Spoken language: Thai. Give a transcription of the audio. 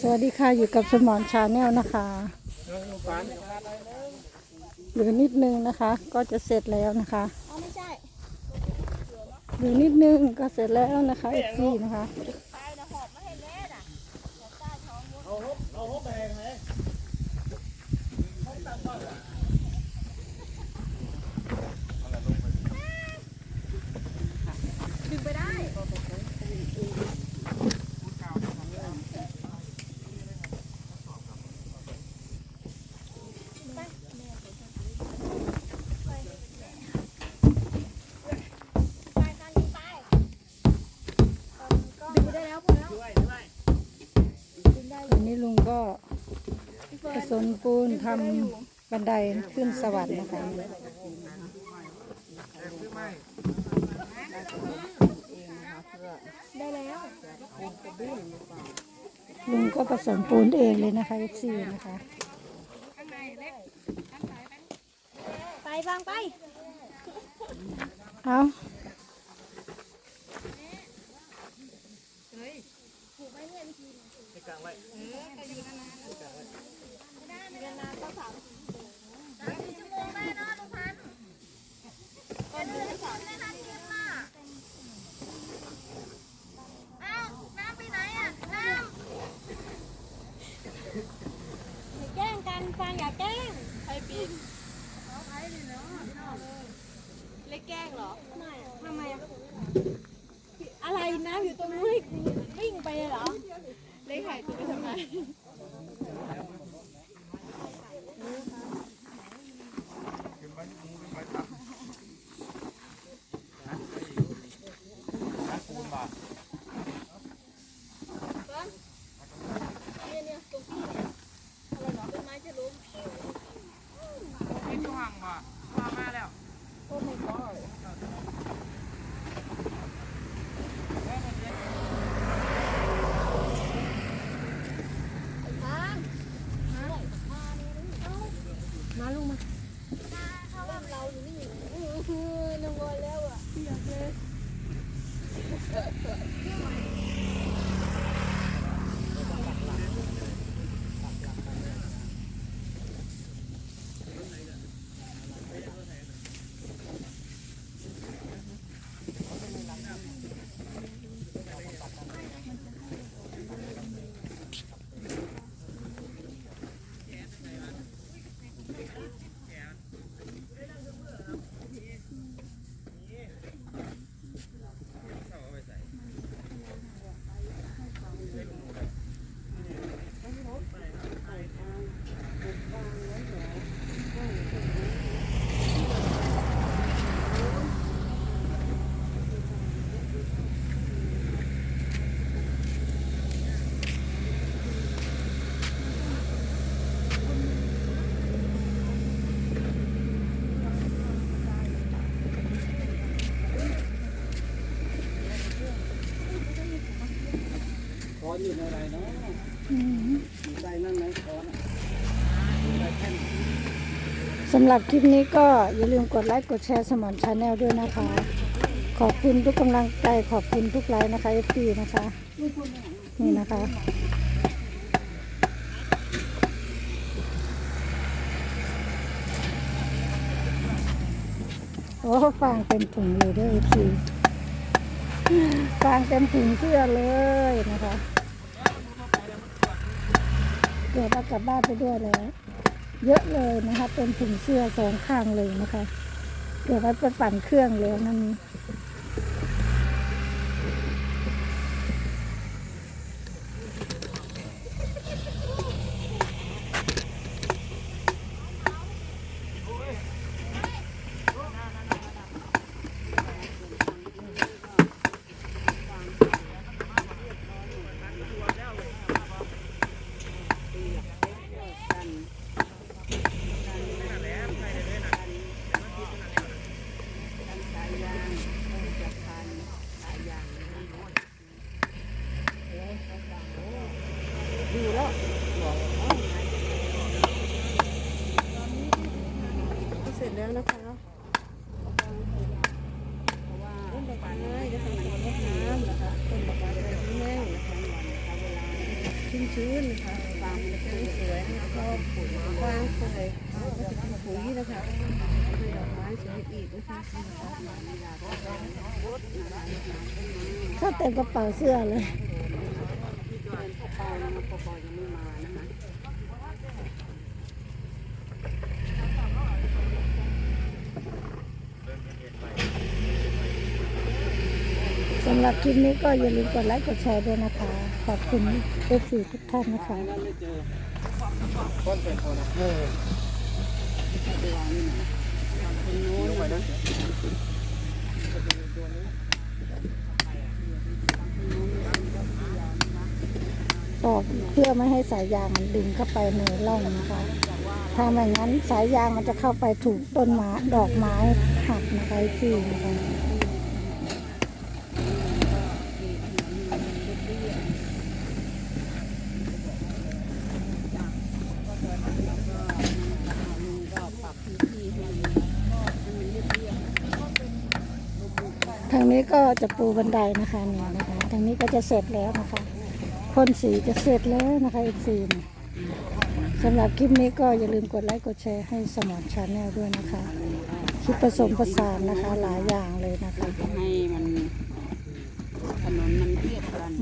สวัสดีค่ะอยู่กับสมอนชาแนลนะคะเหลือนิดนึงนะคะ ก็จะเสร็จแล้วนะคะเหลือนิดนึงก็เสร็จแล้วนะคะเอฟซีนะคะไปนะหอบมาให้แม่น่ะหอบใต้ท้องมดดึงไปได้ ไปกันไปดึงไปได้แล้วพอแล้ว วันนี้ลุงก็ผ สมปูนทำบันไดขึ้นสวรรค์นะคะได้แล้วลุงก็ผสมปูนเองเลยนะคะเอฟซีนะคะไปฟังไป เอาชั่วโมงได้นะลุงพันธุ์ก่อนถึงสอนได้ทันเทียมล่ะอ้าว แกล้งกันฟังอย่าแกล้งใครปีนเล็กแกล้งเหรอ ไม่ทำไมอะอะไรน้ำอยู่ตรงนู้นวิ่งไปเลยเหรอ เล็กหายตัวไปทำไม Yeah. สำหรับคลิปนี้ก็อย่าลืมกดไลค์กดแชร์สมอนชาแนลด้วยนะคะ ขอบคุณทุกกำลังใจขอบคุณทุกไลค์นะคะเอฟซีนะคะ นี่นะคะโอ้ฟางเต็มถุงเลยด้วยเอฟซีฟางเต็มถุงเสื้อเลยนะคะ เดี๋ยวเรากลับบ้านไปด้วยแล้ว เยอะเลยนะคะ เป็นถุงเสื้อสองข้างเลยนะคะ เดี๋ยวไว้ไปปั่นเครื่องแล้วนั่นนี้เสร็จแล้วนะคะต้นดอกไม้จะทำให้รดน้ำนะคะต้นดอกไม้จะแห้งนะคะ ชื้นนะคะฟางมันจะสวยแล้วก็ฟางเปื่อยฟางก็จะเป็นปุ๋ยนะคะให้ดอกไม้สวยอีกนะคะเข้าเต็มกระเป๋าเสื้อเลยสำ หรับคลิปนี้ก็อย่าลืมกดไลค์กดแชร์ด้วยนะคะ ขอบคุณเอฟซีทุกท่านนะคะตอกเพื่อไม่ให้สายยางมันดึงเข้าไปในร่องนะคะ ถ้าไม่งั้นสายยางมันจะเข้าไปถูกต้นไม้ดอกไม้หักนะคะจีนะคะ ทางนี้ก็จะปูบันไดนะคะเนี่ยนะคะทางนี้ก็จะเสร็จแล้วนะคะพ่นสีจะเสร็จแล้วนะคะอีกสีนสำหรับคลิปนี้ก็อย่าลืมกดไลค์กดแชร์ให้สมอนชาแนลด้วยนะคะคลิปผสมผสานนะคะหลายอย่างเลยนะคะให้มันถนนมันเรียบกัน